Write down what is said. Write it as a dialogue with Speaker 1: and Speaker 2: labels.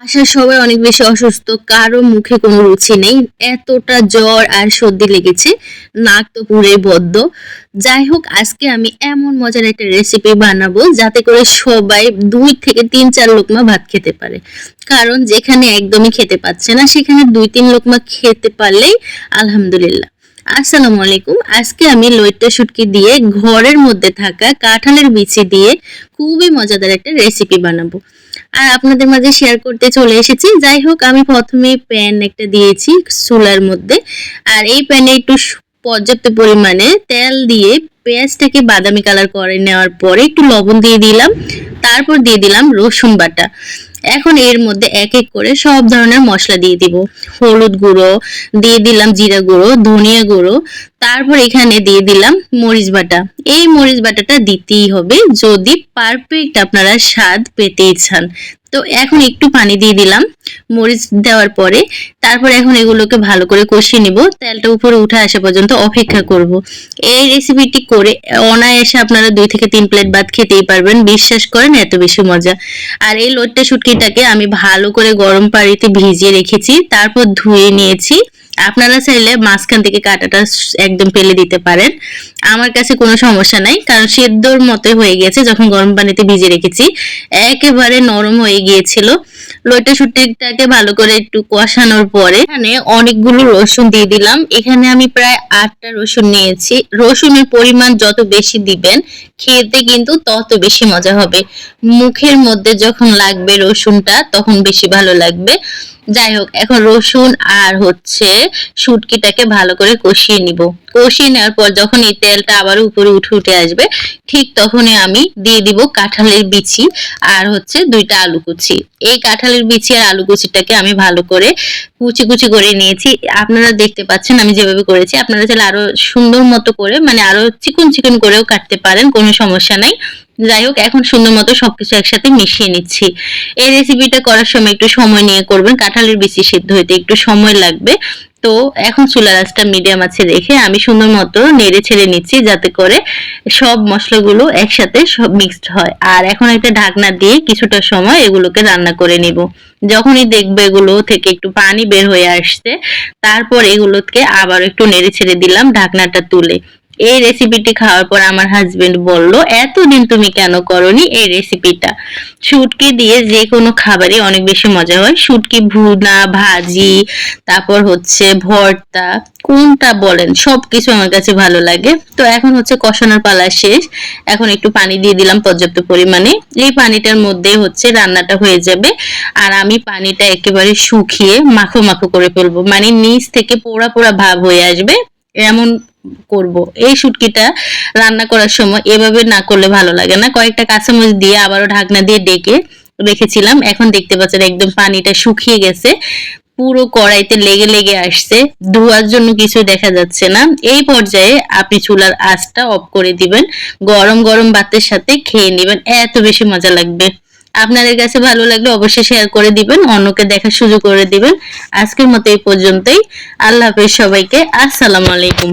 Speaker 1: আসার সবাই অনেক বেশি অসুস্থ, কারও মুখে কোনো রুচি নেই, এতটা জ্বর আর সর্দি লেগেছে, নাক তো পুরোই বদ্ধ। যাই হোক, আজকে আমি এমন মজার একটা রেসিপি বানাবো যাতে করে সবাই দুই থেকে তিন চার লোকমা ভাত খেতে পারে। কারণ যেখানে একদমই খেতে পাচ্ছে না, সেখানে দুই তিন লোকমা খেতে পারলেই আলহামদুলিল্লাহ। আসসালামু আলাইকুম, আজকে আমি লইট্টা শুটকি দিয়ে ঘরের মধ্যে থাকা কাঁঠালের বিচি দিয়ে খুবই মজাদার একটা রেসিপি বানাবো। আর আপনাদের মাঝে শেয়ার করতে চলে এসেছি। যাই হোক, আমি প্রথমে প্যান একটা দিয়েছি চুলার মধ্যে। আর এই প্যানে একটু পর্যাপ্ত পরিমাণে তেল দিয়ে পেঁয়াজটাকে বাদামি কালার করে নেওয়ার পরে একটু লবণ দিয়ে দিলাম। তারপর দিয়ে দিলাম রসুন বাটা। এখন এর মধ্যে এক এক করে সব ধরনের মশলা দিয়ে দিব। হলুদ গুঁড়ো, দিয়ে দিলাম জিরা গুঁড়ো, ধনিয়া গুঁড়ো, তারপর এখানে দিয়ে দিলাম মরিচ বাটা। এই মরিচ বাটাটা দিতেই হবে যদি পারফেক্ট আপনারা স্বাদ পেতেই চান। তো এখন একটু পানি দিয়ে দিলাম মরিচ দেওয়ার পরে, তারপর এখন এগুলোকে ভালো করে কষিয়ে নিব। তেলটা উপরে উঠে আসা পর্যন্ত অপেক্ষা করব। এই রেসিপিটি করে অনায়াসে আপনারা দুই থেকে তিন প্লেট ভাত খেতেই পারবেন। বিশ্বাস করেন, এত বেশি মজা। আর এই লোটটা শুটকিটাকে আমি ভালো করে গরম পানিতে ভিজিয়ে রেখেছি, তারপর ধুয়ে নিয়েছি। আপনারা চাইলে মাঝখান থেকে কাঁটাটা একদম ফেলে দিতে পারেন। আমার কাছে কোনো সমস্যা নাই, কারণ সেদ্ধর মতোই হয়ে গেছে, যখন গরম পানিতে ভিজে রেখেছি। একেবারে নরম হয়ে গিয়েছিল। লইটা শুটকিটাকে ভালো করে একটু কষানোর পরে এখানে অনেকগুলো রসুন দিয়ে দিলাম। এখানে আমি প্রায় আটটা রসুন নিয়েছি। রসুনের পরিমাণ যত বেশি দিবেন, খেতে কিন্তু তত বেশি মজা হবে। মুখের মধ্যে যখন লাগবে রসুনটা, তখন বেশি ভালো লাগবে। যাই হোক, এখন রসুন আর হচ্ছে শুটকিটাকে ভালো করে কষিয়ে নিব। কষিয়ে নেওয়ার পর যখন এই তেলটা আবার উপরে উঠে উঠে আসবে, ঠিক তখনই আমি দিয়ে দিব কাঁঠালের বিচি আর হচ্ছে দুইটা আলু কুচি। এই কাঁঠালের বিচি আর আলু কুচিটাকে আমি ভালো করে কুচি কুচি করে নিয়েছি। আপনারা দেখতে পাচ্ছেন আমি যেভাবে করেছি। আপনারা চাইলে আরও সুন্দর মতো করে মানে আরও চিকন চিকন করেও কাটতে পারেন, কোনো সমস্যা নাই। যাই হোক, এখন সুন্দর মতো সবকিছু একসাথে মিশিয়ে নিচ্ছি। এই রেসিপিটা করার সময় একটু সময় নিয়ে করবেন। কাঁঠালের বিচি সিদ্ধ হইতে একটু সময় লাগবে। তো এখন চুলা রাসটা মিডিয়াম আছে রেখে আমি সুন্দর মতো নেড়ে ছেড়ে নিচ্ছি যাতে করে সব মশলাগুলো একসাথে সব মিক্সড হয়। আর এখন একটা ঢাকনা দিয়ে কিছুটা সময় এগুলোকে রান্না করে নিব। যখনই দেখবে এগুলো থেকে একটু পানি বের হয়ে আসছে, তারপর এগুলোকে আবার একটু নেড়ে ছেড়ে দিলাম ঢাকনাটা তুলে। এই রেসিপিটি খাওয়ার পর আমার হাজবেন্ড বলল, এতদিন তুমি কেন করনি এই রেসিপিটা শুটকি দিয়ে যে কোনো খাবারই অনেক বেশি মজা হয়। শুটকি, ভুনা, ভাজি, তারপর হচ্ছে ভর্তা, কোনটা বলেন, সবকিছু আমার কাছে ভালো লাগে। তো এখন হচ্ছে কষানোর পালা শেষ। এখন একটু পানি দিয়ে দিলাম পর্যাপ্ত পরিমাণে। এই পানিটার মধ্যে হচ্ছে রান্নাটা হয়ে যাবে। আর আমি পানিটা একেবারে শুকিয়ে মাখো মাখো করে ফেলব। মানে নিচ থেকে পোড়া পোড়া ভাব হয়ে আসবে। এমন করব। এই শুটকিটা রান্না করার সময় এভাবে না করলে ভালো লাগে না। কয়েকটা কাঁচামরিচ দিয়ে আবারও ঢাকনা দিয়ে ডেকে রেখেছিলাম। এখন দেখতে পাচ্ছেন একদম পানিটা শুকিয়ে গেছে। পুরো কড়াইতে লেগে লেগে আসছে। ধোয়ার জন্য কিছু দেখা যাচ্ছে না। এই পর্যায়ে আপনি চুলার আঁচটা অফ করে দিবেন। গরম গরম ভাতের সাথে খেয়ে নেবেন। এত বেশি মজা লাগবে। আপনাদের কাছে ভালো লাগলে অবশ্যই শেয়ার করে দিবেন। অন্যকে দেখার সুযোগ করে দিবেন। আজকের মতো এই পর্যন্তই। আল্লাহ হাফেজ সবাইকে। আসসালামু আলাইকুম।